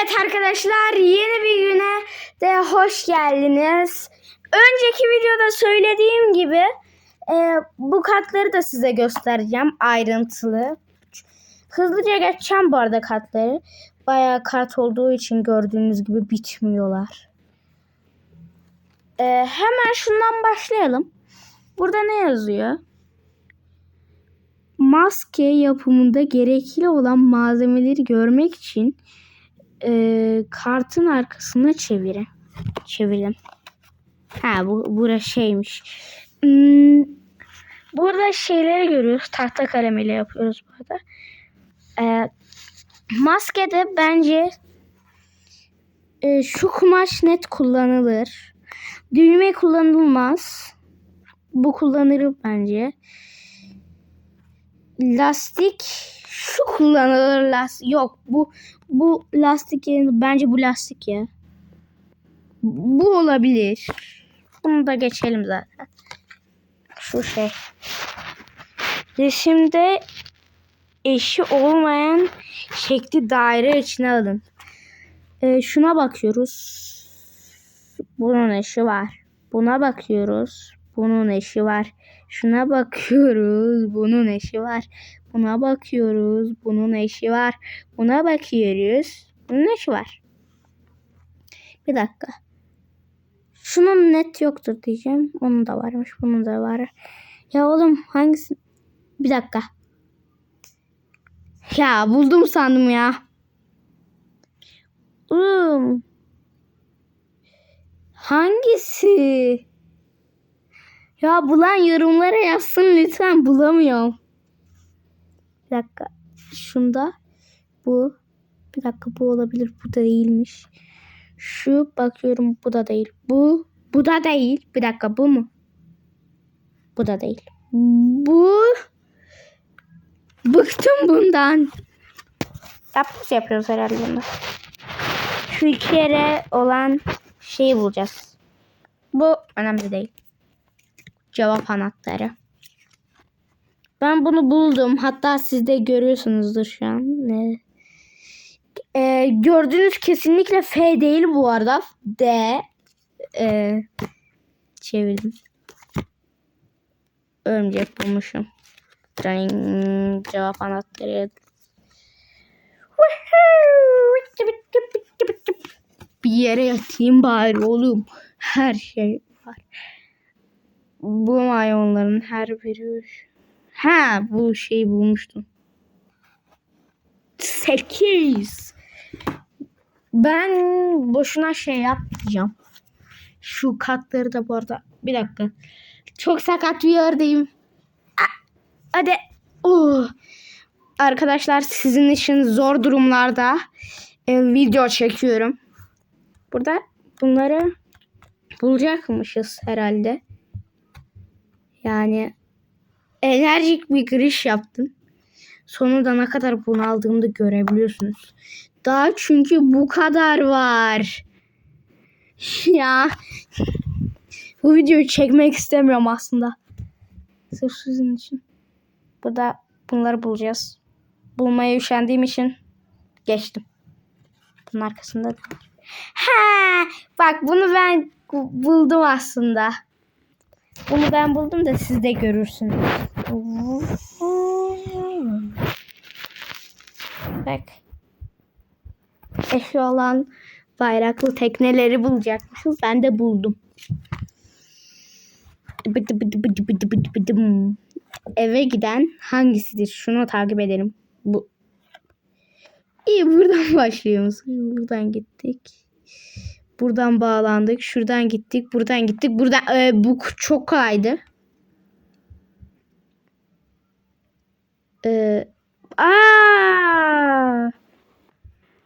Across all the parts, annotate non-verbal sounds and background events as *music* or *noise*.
Evet arkadaşlar yeni bir güne de hoş geldiniz. Önceki videoda söylediğim gibi e, bu kartları da size göstereceğim ayrıntılı. Hızlıca geçeceğim bu arada kartları. Bayağı kart olduğu için gördüğünüz gibi bitmiyorlar. E, hemen şundan başlayalım. Burada ne yazıyor? Maske yapımında gerekli olan malzemeleri görmek için e, kartın arkasına çevirin. Çevirelim. Ha bu burası şeymiş. Hmm, burada şeyleri görüyoruz. Tahta kalemiyle yapıyoruz burada. E, maskede bence e, şu kumaş net kullanılır. Düğme kullanılmaz. Bu kullanılır bence. Lastik şu kullanılır lastik. Yok bu bu lastik yerine bence bu lastik ya. Bu olabilir. Bunu da geçelim zaten. Şu şey. Resimde eşi olmayan şekli daire içine alın. Ee, şuna bakıyoruz. Bunun eşi var. Buna bakıyoruz. Bunun eşi var. Şuna bakıyoruz. Bunun eşi var. Buna bakıyoruz. Bunun eşi var. Buna bakıyoruz. Bunun eşi var. Bir dakika. Şunun net yoktur diyeceğim. Onun da varmış. Bunun da var. Ya oğlum hangisi? Bir dakika. Ya buldum sandım ya. Oğlum. Hangisi? Ya bulan yorumlara yazsın lütfen bulamıyorum. Bir dakika. Şunda bu. Bir dakika bu olabilir. Bu da değilmiş. Şu bakıyorum bu da değil. Bu bu da değil. Bir dakika bu mu? Bu da değil. Bu bıktım bundan. Yapmış yapıyoruz herhalde bunda. Şu iki kere olan şeyi bulacağız. Bu önemli değil cevap anahtarı. Ben bunu buldum. Hatta siz de görüyorsunuzdur şu an. Ne? Ee, gördüğünüz kesinlikle F değil bu arada. D. Ee, çevirdim. Örümcek bulmuşum. Ding, cevap anahtarı. Bir yere yatayım bari oğlum. Her şey var. Bu mayonların her biri. Ha bu şeyi bulmuştum. 8. Ben boşuna şey yapmayacağım. Şu katları da bu arada. Bir dakika. Çok sakat bir yerdeyim. Hadi. Oh. Arkadaşlar sizin için zor durumlarda e, video çekiyorum. Burada bunları bulacakmışız herhalde. Yani enerjik bir giriş yaptım. Sonunda ne kadar bunaldığımı da görebiliyorsunuz. Daha çünkü bu kadar var. *laughs* ya bu videoyu çekmek istemiyorum aslında. Sırf sizin için. Burada bunları bulacağız. Bulmaya üşendiğim için geçtim. Bunun arkasında. Ha, bak bunu ben buldum aslında. Bunu ben buldum da siz de görürsünüz. Bak. Eşi olan bayraklı tekneleri bulacakmışız. Ben de buldum. Eve giden hangisidir? Şunu takip edelim. Bu. İyi buradan *laughs* başlıyoruz. Buradan gittik. Buradan bağlandık. Şuradan gittik. Buradan gittik. Buradan e, bu çok kolaydı. Ee!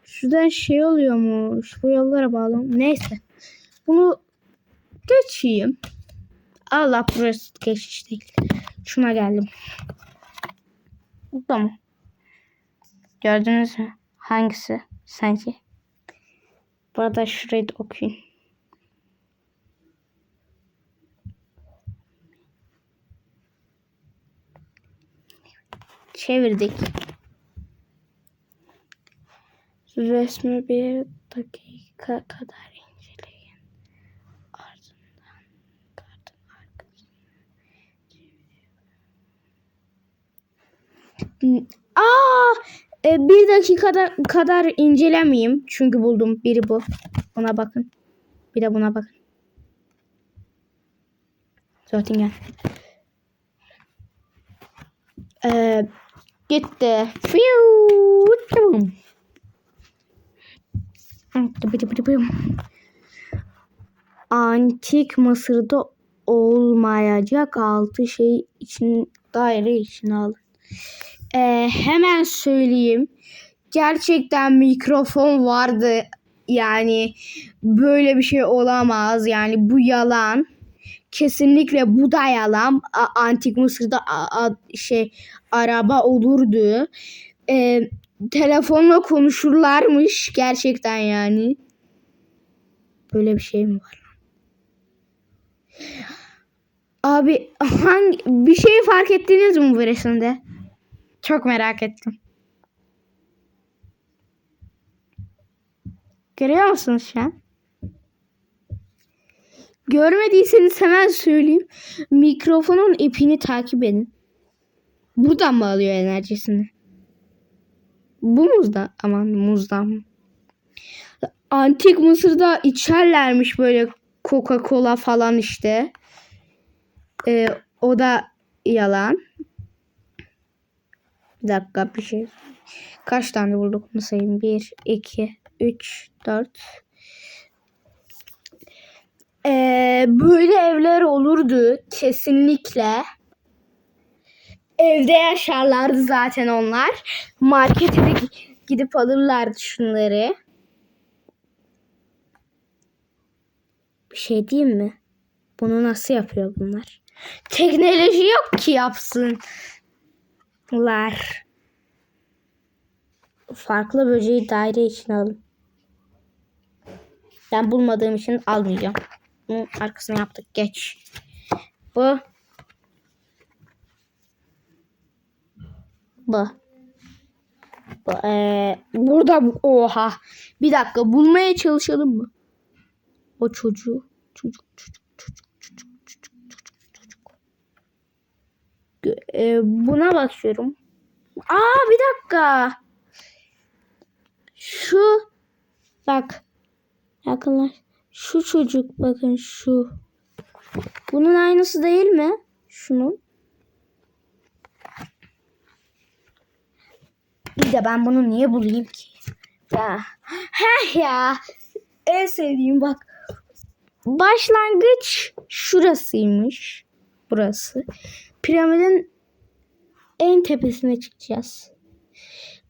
Şuradan şey oluyormuş. Bu yollara bağlı. Neyse. Bunu geçeyim. Allah burası geçiş değil. Şuna geldim. Tamam. Gördünüz mü? Hangisi? Sence? Burada şurayı da okuyun. Çevirdik. Resmi bir dakika kadar inceleyin. Ardından kartın arkasını Aa, e, bir dakikada kadar incelemeyeyim. Çünkü buldum. Biri bu. Buna bakın. Bir de buna bakın. Zortingen. Ee, gitti. Tamam. Antik Mısır'da olmayacak altı şey için daire için alın. Ee, hemen söyleyeyim. Gerçekten mikrofon vardı. Yani böyle bir şey olamaz. Yani bu yalan. Kesinlikle bu da yalan. A- Antik Mısır'da a- a- şey araba olurdu. Ee, telefonla konuşurlarmış gerçekten yani. Böyle bir şey mi var? Abi hangi bir şey fark ettiniz mi bu resimde? Çok merak ettim. Görüyor musunuz şu an? Görmediyseniz hemen söyleyeyim. Mikrofonun ipini takip edin. Buradan mı alıyor enerjisini? Bu muzda aman muzdan? Antik Mısır'da içerlermiş böyle Coca-Cola falan işte. Ee, o da yalan. Bir dakika bir şey. Kaç tane bulduk bunu sayayım. 1, 2, 3, 4. Ee, böyle evler olurdu kesinlikle. Evde yaşarlardı zaten onlar. Markete de gidip alırlardı şunları. Bir şey diyeyim mi? Bunu nasıl yapıyor bunlar? Teknoloji yok ki yapsınlar. Farklı böceği daire için alın. Ben bulmadığım için almayacağım. Bunun arkasını yaptık. Geç. Bu. Bu. Bu. Ee, burada bu. Oha. Bir dakika bulmaya çalışalım mı? O çocuğu. Çocuk çocuk çocuk çocuk çocuk çocuk çocuk. Ee, buna bakıyorum. Aa bir dakika. Şu bak yakınlar. Şu çocuk bakın şu. Bunun aynısı değil mi? Şunun. Bir de ben bunu niye bulayım ki? Ya. Heh ya. En sevdiğim bak. Başlangıç şurasıymış. Burası. Piramidin en tepesine çıkacağız.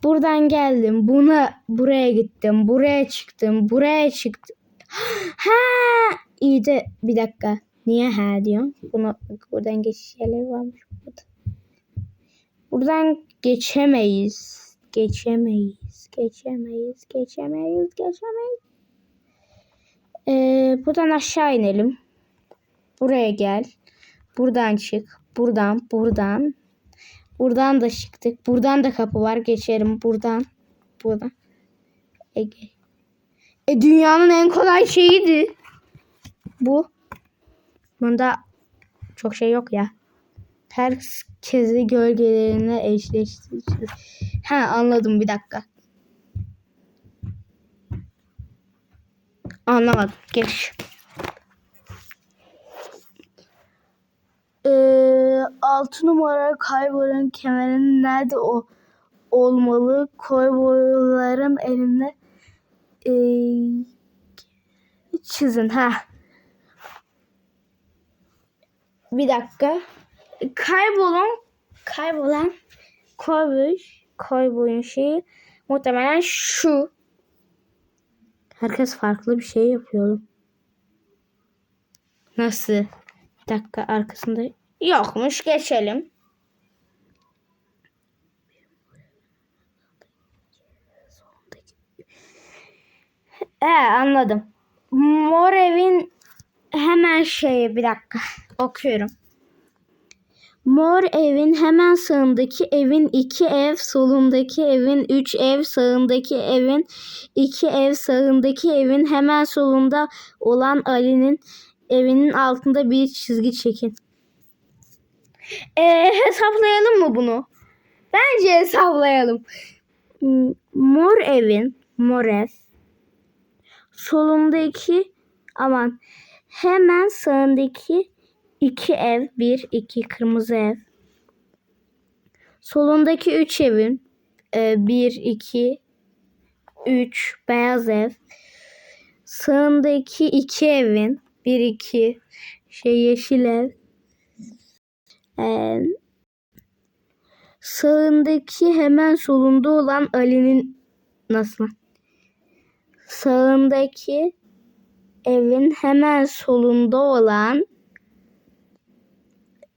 Buradan geldim. Buna buraya gittim. Buraya çıktım. Buraya çıktım. Ha iyi bir dakika. Niye ha diyorum? Bunu buradan geçiş yerleri varmış burada. Buradan geçemeyiz. Geçemeyiz. Geçemeyiz. Geçemeyiz. Geçemeyiz. Ee, buradan aşağı inelim. Buraya gel. Buradan çık. Buradan, buradan. Buradan da çıktık. Buradan da kapı var. Geçerim. Buradan. Buradan. Ege. E dünyanın en kolay şeyiydi. Bu. Bunda çok şey yok ya. Herkesi gölgelerine eşleştireceğiz. Ha anladım bir dakika. Anlamadım. Geç. Ee, altı numara kaybolan kemerin nerede o olmalı? Koyboyların elinde ee, çizin ha. Bir dakika. Kaybolan kaybolan koyboy koyboyun şeyi muhtemelen şu. Herkes farklı bir şey yapıyor. Nasıl? Bir dakika arkasında yokmuş. Geçelim. He anladım. Mor evin hemen şeyi bir dakika okuyorum. Mor evin hemen sağındaki evin iki ev, solundaki evin üç ev, sağındaki evin iki ev, sağındaki evin hemen solunda olan Ali'nin evinin altında bir çizgi çekin. Ee, hesaplayalım mı bunu? Bence hesaplayalım. Hmm, Mor evin, mor ev. Solundaki aman hemen sağındaki iki ev, bir, iki kırmızı ev. Solundaki üç evin e, bir, iki, üç beyaz ev. Sağındaki iki evin bir, iki şey yeşil ev. Ee, sağındaki hemen solunda olan Ali'nin nasıl? Sağındaki evin hemen solunda olan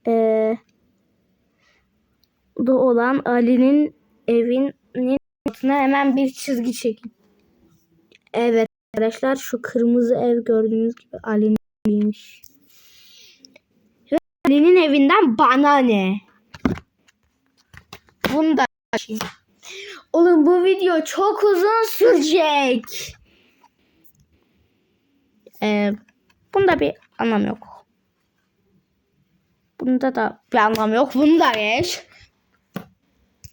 eee da olan Ali'nin evinin altına hemen bir çizgi çekin. Evet arkadaşlar şu kırmızı ev gördüğünüz gibi Ali'nin eviymiş. Ali'nin evinden bana ne? Bunu da. Oğlum bu video çok uzun sürecek. Ee, bunda bir anlam yok. Bunda da bir anlam yok. Bunu da geç.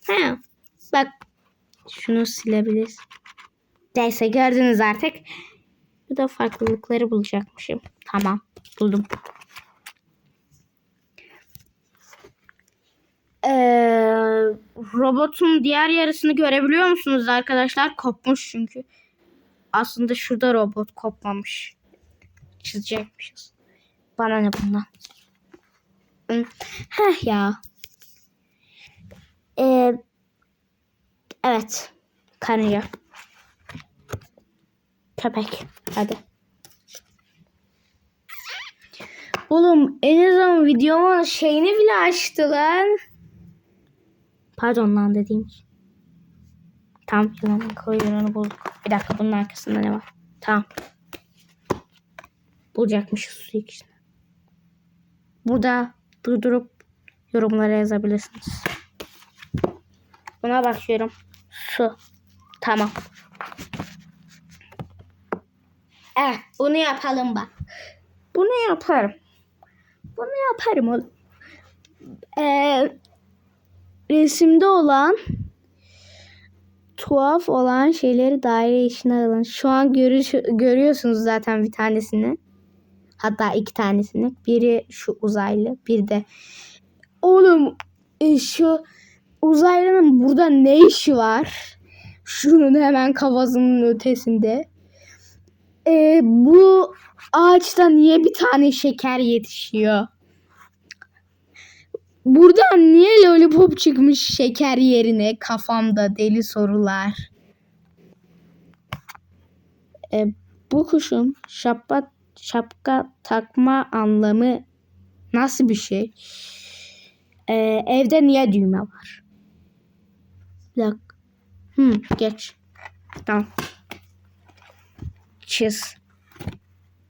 He. Bak. Şunu silebiliriz. Neyse gördünüz artık. Bu da farklılıkları bulacakmışım. Tamam. Buldum. Ee, robotun diğer yarısını görebiliyor musunuz arkadaşlar? Kopmuş çünkü. Aslında şurada robot kopmamış. Çizecekmişiz. Bana ne bundan? Heh ya. Ee, evet. Karınca. Köpek. Hadi. Oğlum en azından videomun şeyini bile açtı lan. Pardon lan dediğim. Tamam yılanın kuyruğunu bulduk. Bir dakika bunun arkasında ne var? Tamam. Bulacakmışız su ikisini. Burada durdurup yorumlara yazabilirsiniz. Buna bakıyorum. Su. Tamam. Evet bunu yapalım bak. Bunu yaparım. Bunu yaparım oğlum. Ee, resimde olan tuhaf olan şeyleri daire içine alın. Şu an görü- görüyorsunuz zaten bir tanesini. Hatta iki tanesini. Biri şu uzaylı, bir de oğlum e, şu uzaylının burada ne işi var? Şunun hemen kafasının ötesinde. E, bu ağaçta niye bir tane şeker yetişiyor? Buradan niye lollipop çıkmış şeker yerine kafamda deli sorular. E, bu kuşun şapka, şapka takma anlamı nasıl bir şey? E, evde niye düğme var? Bir. Hmm, geç. Tamam. Çiz.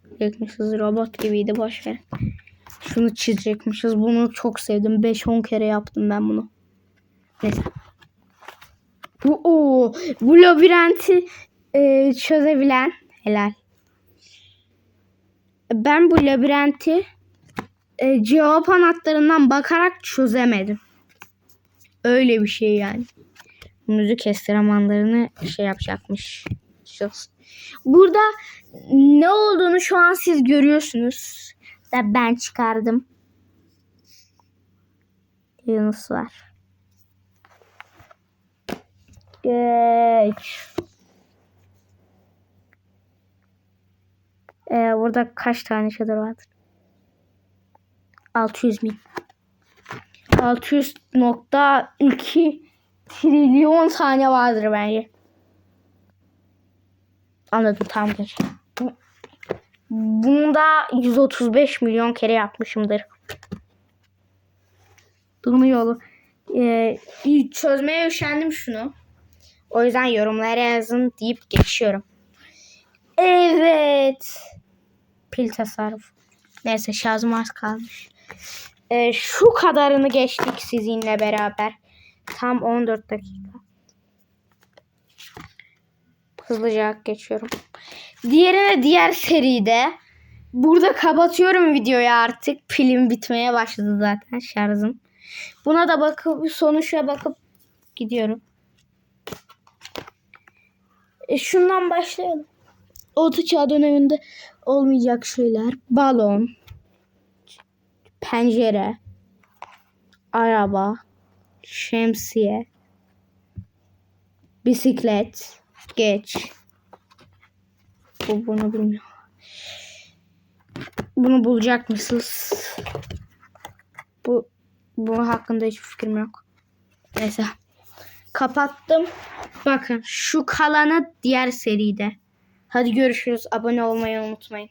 Çizecekmişiz robot gibiydi boş ver. Şunu çizecekmişiz. Bunu çok sevdim. 5-10 kere yaptım ben bunu. Neyse. Bu o bu labirenti e, çözebilen helal. Ben bu labirenti e, cevap anahtarından bakarak çözemedim. Öyle bir şey yani. Müzik kestiremanlarını şey yapacakmış. Burada ne olduğunu şu an siz görüyorsunuz. Da ben çıkardım. Yunus var. Geç. Ee, burada kaç tane çadır vardır? 600 bin. 600.2 trilyon tane vardır bence. Anladım tamam geç. Bunu da 135 milyon kere yapmışımdır. Bunu yolu. Ee, çözmeye üşendim şunu. O yüzden yorumlara yazın deyip geçiyorum. Evet. Pil tasarruf. Neyse şarjım az kalmış. Ee, şu kadarını geçtik sizinle beraber. Tam 14 dakika. Hızlıca geçiyorum. Diğerine diğer seride. Burada kapatıyorum videoyu artık. Pilim bitmeye başladı zaten şarjım. Buna da bakıp sonuçla bakıp gidiyorum. E şundan başlayalım. Orta çağ döneminde olmayacak şeyler. Balon. Pencere. Araba. Şemsiye. Bisiklet. Geç. Bu bunu bilmiyorum. Bunu bulacak mısınız? Bu bu hakkında hiçbir fikrim yok. Neyse. Kapattım. Bakın şu kalanı diğer seride. Hadi görüşürüz. Abone olmayı unutmayın.